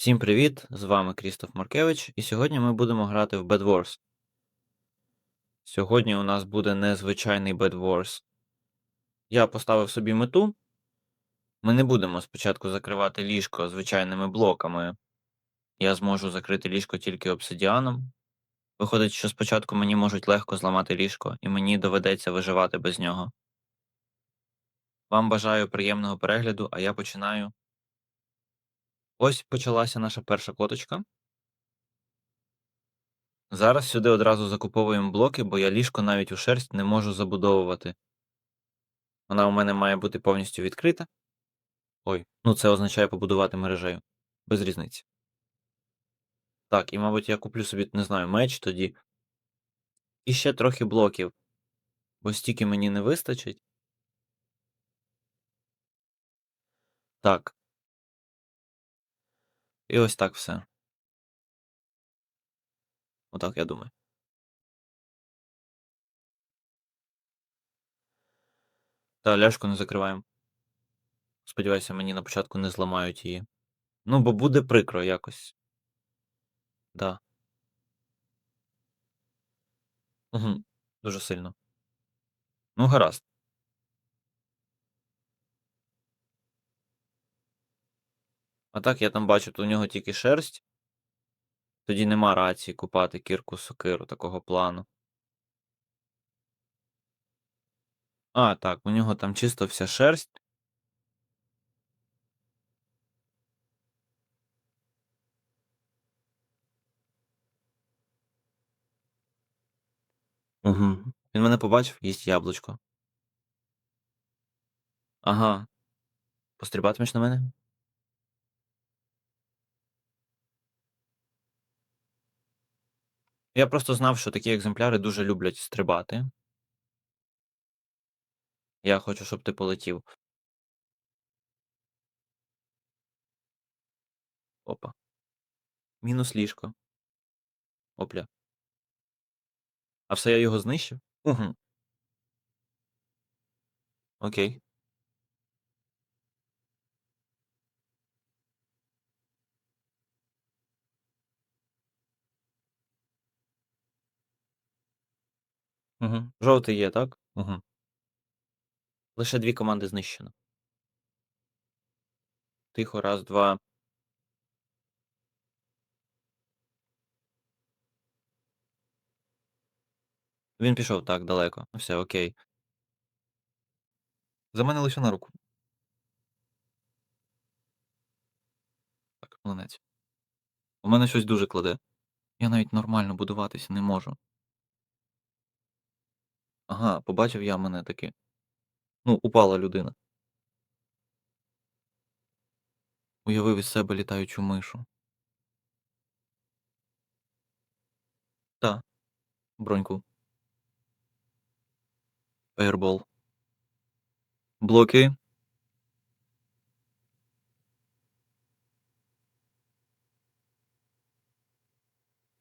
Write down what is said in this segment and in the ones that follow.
Всім привіт! З вами Крістоф Маркевич, і сьогодні ми будемо грати в Bed Wars. Сьогодні у нас буде незвичайний Bed Wars. Я поставив собі мету. Ми не будемо спочатку закривати ліжко звичайними блоками. Я зможу закрити ліжко тільки обсидіаном. Виходить, що спочатку мені можуть легко зламати ліжко, і мені доведеться виживати без нього. Вам бажаю приємного перегляду, а я починаю. Ось почалася наша перша коточка. Зараз сюди одразу закуповуємо блоки, бо я ліжко навіть у шерсть не можу забудовувати. Вона у мене має бути повністю відкрита. Ой, ну це означає побудувати мережею. Без різниці. Так, і, мабуть, я куплю собі, не знаю, меч тоді. І ще трохи блоків. Бо стільки мені не вистачить. Так. І ось так все. Отак, я думаю. Та ляшку не закриваємо. Сподіваюся, мені на початку не зламають її. Ну, бо буде прикро якось. Да. Угу. Дуже сильно. Ну, гаразд. А так, я там бачу, то у нього тільки шерсть. Тоді нема рації купати кірку сокиру такого плану. А, так, у нього там чисто вся шерсть. Угу. Він мене побачив, їсть яблучко. Ага. Пострибатимеш на мене? Я просто знав, що такі екземпляри дуже люблять стрибати. Я хочу, щоб ти полетів. Опа. Мінус ліжко. Опля. А все я його знищив? Угу. Окей. Угу. Жовтий є, так? Угу. Лише дві команди знищено. Тихо, раз, два. Він пішов так далеко. Ну все, окей. За мене лише на руку. Так, млинець. У мене щось дуже кладе. Я навіть нормально будуватися не можу. Ага, побачив я мене таки. Ну, упала людина. Уявив із себе літаючу мишу. Та. Броньку. Фаєрбол. Блоки.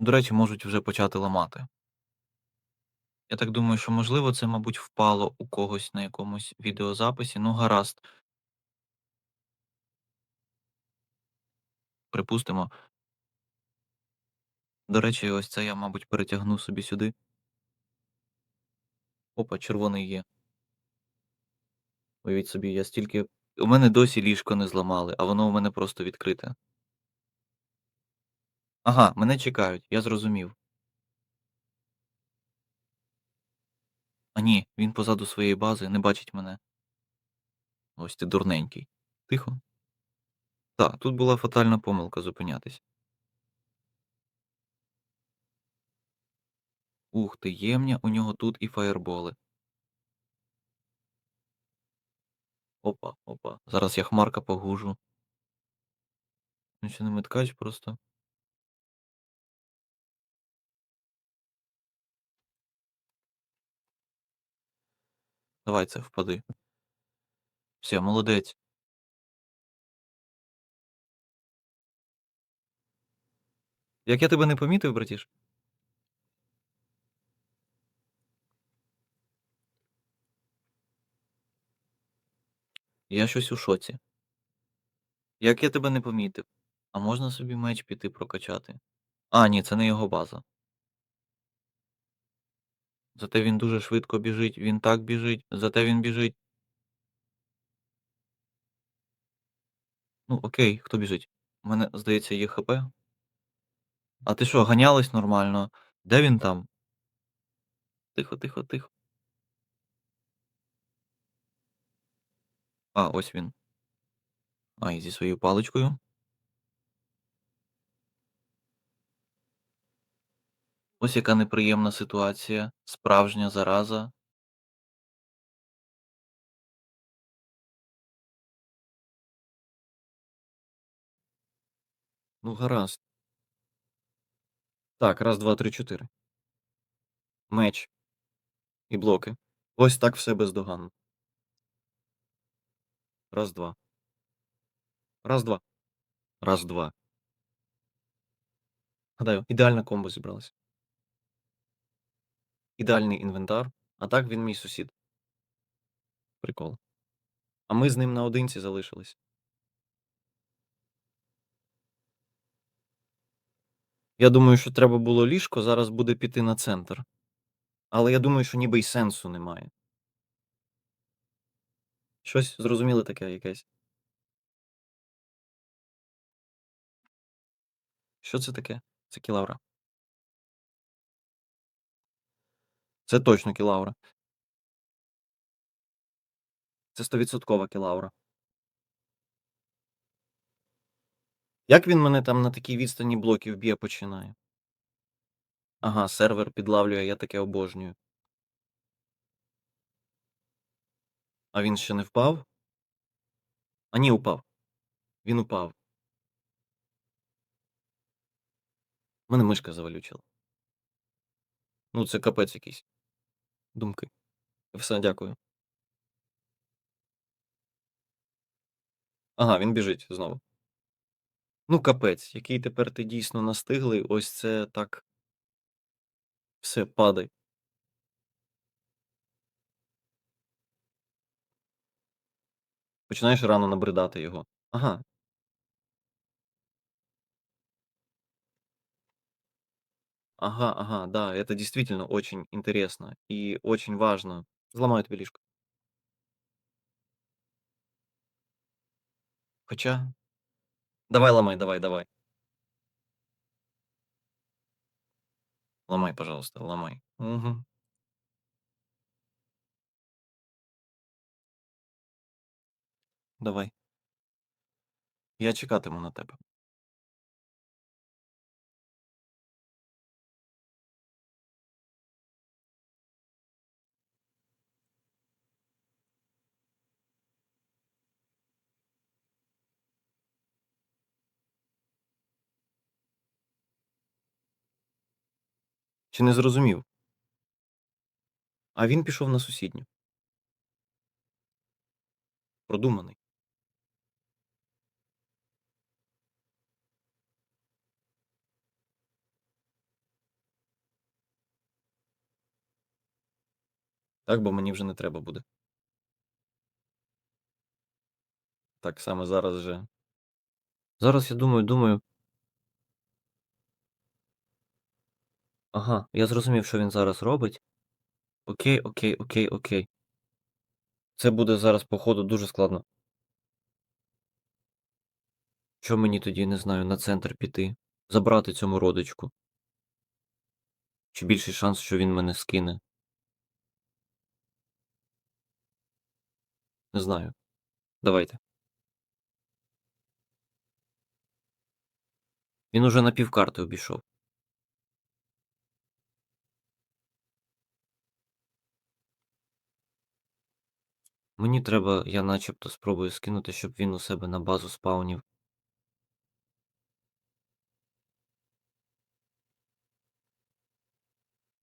До речі, можуть вже почати ламати. Я так думаю, що можливо це, мабуть, впало у когось на якомусь відеозаписі. Ну, гаразд. Припустимо. До речі, ось це я, мабуть, перетягну собі сюди. Опа, червоний є. Уявіть собі, я стільки. У мене досі ліжко не зламали, а воно у мене просто відкрите. Ага, мене чекають, я зрозумів. А ні, він позаду своєї бази не бачить мене. Ось ти дурненький. Тихо. Так, тут була фатальна помилка зупинятись. Ух ти, ємня, у нього тут і фаєрболи. Опа, опа. Зараз я хмарка погужу. Він ще не меткач просто. Давай це впади. Все, молодець. Як я тебе не помітив, братіш? Я щось у шоці. Як я тебе не помітив? А можна собі меч піти прокачати? А, ні, це не його база. Зате він дуже швидко біжить, він так біжить, зате він біжить. Ну, окей, хто біжить? У мене, здається, є ХП. А ти що, ганялась нормально? Де він там? Тихо, тихо, тихо. А, ось він. А, і зі своєю паличкою. Ось яка неприємна ситуація. Справжня зараза. Ну, гаразд. Так, раз, два, три, чотири. Меч. І блоки. Ось так все бездоганно. Раз, два. Раз, два. Раз, два. Гадаю, ідеальна комбо зібралась. Ідеальний інвентар. А так він мій сусід. Прикол. А ми з ним наодинці залишились. Я думаю, що треба було ліжко, зараз буде піти на центр. Але я думаю, що ніби й сенсу немає. Щось зрозуміле таке якесь. Що це таке? Це кілаура. Це точно кілаура. Це стовідсоткова кілаура. Як він мене там на такій відстані блоків б'є починає? Ага, сервер підлавлює, я таке обожнюю. А він ще не впав? А ні, упав. Він упав. У мене мишка завалючила. Ну, це капець якийсь. Думки. Все, дякую. Ага, він біжить знову. Ну, капець, який тепер ти дійсно настиглий, ось це так. Все, падай. Починаєш рано набридати його. Ага. Ага, ага, да, это действительно очень интересно и очень важно. Зламаю тобі ліжко. Хоча. Давай ламай, давай, давай. Ламай, пожалуйста, ламай. Угу. Давай. Я чекатиму на тебе. Чи не зрозумів? А він пішов на сусідню. Продуманий. Так, бо мені вже не треба буде. Так саме зараз же. Зараз я думаю, думаю. Ага, я зрозумів, що він зараз робить. Окей, окей, окей, окей. Це буде зараз, походу, дуже складно. Що мені тоді, не знаю, на центр піти? Забрати цьому родичку? Чи більший шанс, що він мене скине? Не знаю. Давайте. Він уже на півкарти обійшов. Мені треба, я начебто спробую скинути, щоб він у себе на базу спаунів.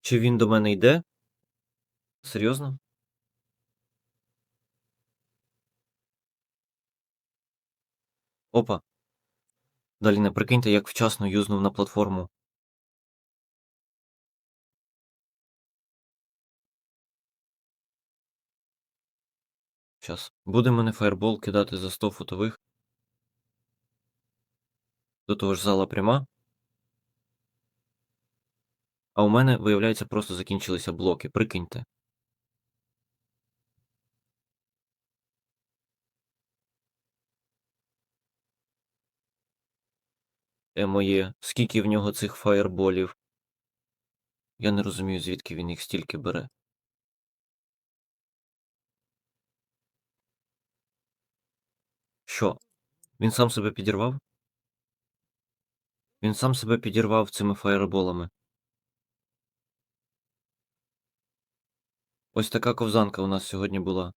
Чи він до мене йде? Серйозно? Опа. Далі не прикиньте, як вчасно юзнув на платформу. Щас. Буде мене фаербол кидати за 100 футових. До того ж зала пряма. А у мене, виявляється, просто закінчилися блоки. Прикиньте. Е моє, скільки в нього цих фаєрболів? Я не розумію, звідки він їх стільки бере. Що? Він сам себе підірвав? Він сам себе підірвав цими фаєрболами. Ось така ковзанка у нас сьогодні була.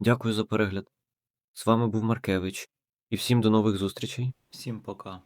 Дякую за перегляд. З вами був Маркевич. І всім до нових зустрічей. Всім пока.